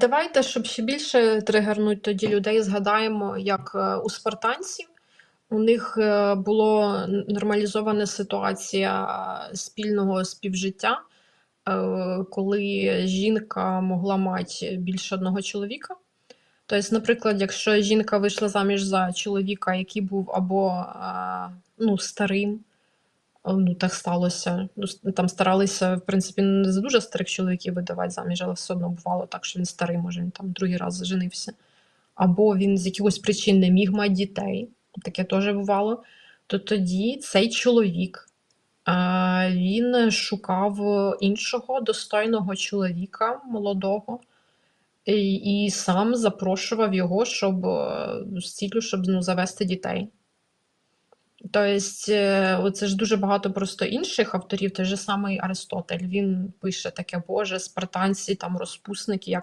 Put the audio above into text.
Давайте, щоб ще більше тригернуть тоді людей, згадаємо, як е, у спартанців у них е, була нормалізована ситуація е, спільного співжиття, коли жінка могла мати більше одного чоловіка. Тобто, наприклад, якщо жінка вийшла заміж за чоловіка, який був або ну, старим, Ну, так сталося. Ну, Там старалися, в принципі, не за дуже старих чоловіків видавати заміж, але все одно бувало так, що він старий, може, він там другий раз женився. Або він з якихось причин не міг мати дітей, таке теж бувало. То тоді цей чоловік він шукав іншого достойного чоловіка молодого і, і сам запрошував його, щоб е, з ціллю, щоб ну, завести дітей. Тобто, оце ж дуже багато просто інших авторів, той же самий Аристотель. Він пише таке, Боже, спартанці, там розпусники, як